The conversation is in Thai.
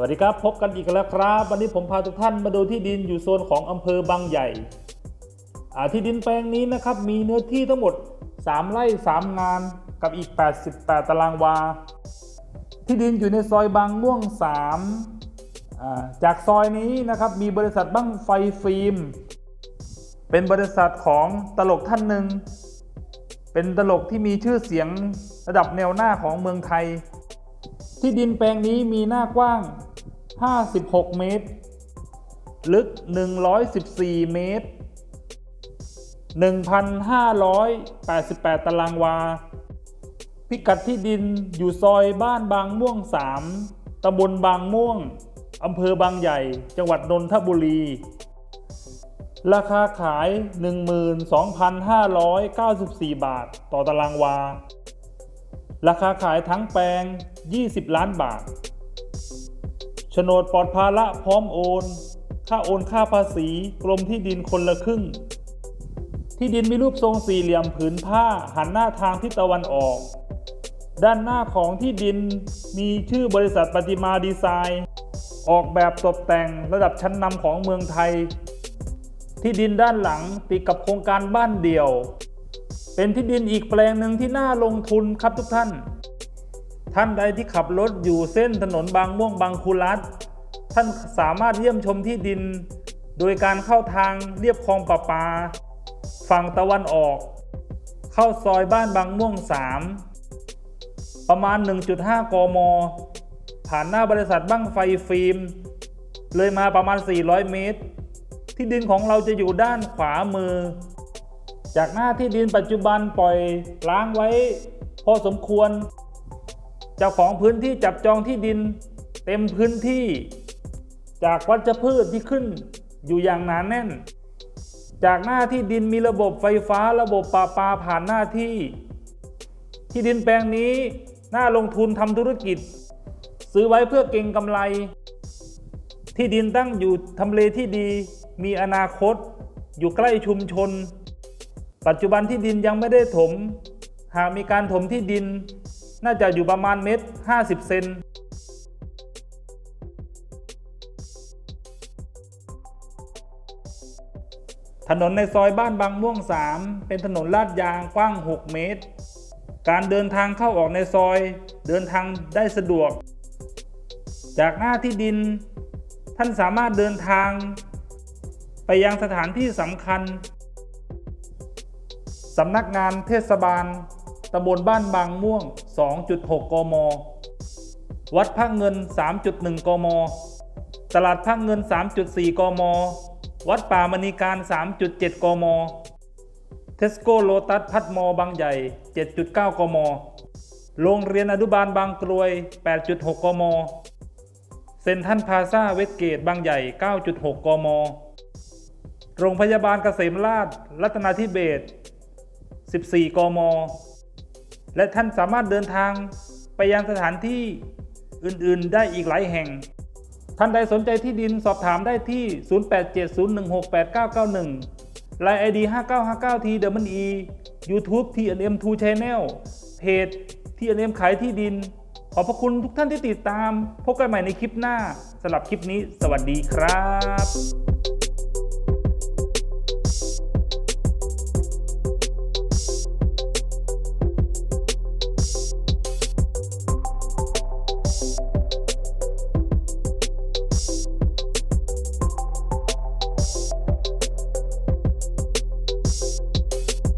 วัสดีครับ พบกันอีกแล้วครับ วันนี้ผมพาทุกท่านมาดูที่ดินอยู่โซนของอำเภอบางใหญ่ที่ดินแปลงนี้นะครับมีเนื้อที่ทั้งหมด 3 ไร่ 3 งานกับอีก 88 ตารางวา ที่ดินอยู่ในซอยบางม่วง3าจากซอยนี้นะครับมีบริษัทบ้างไฟฟิล์ม เป็นบริษัทของตลกท่านหนึ่ง เป็นตลกที่มีชื่อเสียงระดับแนวหน้าของเมืองไทย ที่ดินแปลงนี้มีหน้ากว้าง 56 เมตร ลึก 114 เมตร 1,588 ตารางวา พิกัดที่ดินอยู่ซอยบ้านบางม่วง 3 ตำบลบางม่วง อำเภอบางใหญ่ จังหวัดนนทบุรี ราคาขาย 12,594 บาทต่อตารางวา ราคาขายทั้งแปลง 20 ล้านบาท โฉนดปลอดภาระพร้อมโอน ค่าโอนค่าภาษีกรมที่ดินคนละครึ่ง ที่ดินมีรูปทรงสี่เหลี่ยมผืนผ้าหันหน้าทางทิศตะวันออก ด้านหน้าของที่ดินมีชื่อบริษัทปฏิมาดีไซน์ ออกแบบตกแต่งระดับชั้นนำของเมืองไทย ที่ดินด้านหลังติดกับโครงการบ้านเดี่ยว เป็นที่ดินอีกแปลงหนึ่งที่น่าลงทุนครับทุกท่าน ท่านใดที่ขับรถอยู่เส้นถนนบางม่วงบางคูรัฐท่านสามารถเยี่ยมชมที่ดิน โดยการเข้าทางเรียบคลองประปา ฝั่งตะวันออก เข้าซอยบ้านบางม่วง 3 ประมาณ 1.5 กม ผ่านหน้าบริษัทบ้างไฟฟิล์ม เลยมาประมาณ 400 เมตร ที่ดินของเราจะอยู่ด้านขวามือ จากหน้าที่ดินปัจจุบันปล่อยล้างไว้ พอสมควร เจ้าของพื้นที่จับจองที่ดิน เต็มพื้นที่ จากวัชพืชที่ขึ้นอยู่อย่างหนานแน่น จากหน้าที่ดินมีระบบไฟฟ้าระบบปราปาผ่านหน้าที่ ที่ดินแปลงนี้น่าลงทุนทำธุรกิจ ซื้อไว้เพื่อเก็งกำไร ที่ดินตั้งอยู่ทำเลที่ดี มีอนาคต อยู่ใกล้ชุมชน ปัจจุบันที่ดินยังไม่ได้ถม หากมีการถมที่ดิน น่าจะอยู่ประมาณเมตร50 เซนถนนในซอยบ้านบางม่วง 3 เป็นถนนลาดยางกว้าง 6 เมตร การเดินทางเข้าออกในซอย เดินทางได้สะดวก จากหน้าที่ดิน ท่านสามารถเดินทาง ไปยังสถานที่สำคัญสำนักงานเทศบาล ตำบลบ้านบางม่วง 2.6 กม วัดพระเงิน 3.1 กม ตลาดพระเงิน 3.4 กม วัดป่ามณีการ 3.7 กม เทสโก้โลตัสพัดมอบางใหญ่ 7.9 กม โรงเรียนอนุบาลบางกรวย 8.6 กม เซ็นทรัลพาซาเวสเกตบางใหญ่ 9.6 กม โรงพยาบาลเกษมราช รัตนาธิเบศ14 กม และท่านสามารถเดินทางไปยังสถานที่อื่นๆ ได้อีกหลายแห่ง ท่านใดสนใจที่ดินสอบถามได้ที่ 0870168991 Line ID 5959T E YouTube TNM2 Channel เพจ TNM ขายที่ดิน ขอบพระคุณทุกท่านที่ติดตาม พบกันใหม่ในคลิปหน้าสำหรับคลิปนี้ สวัสดีครับ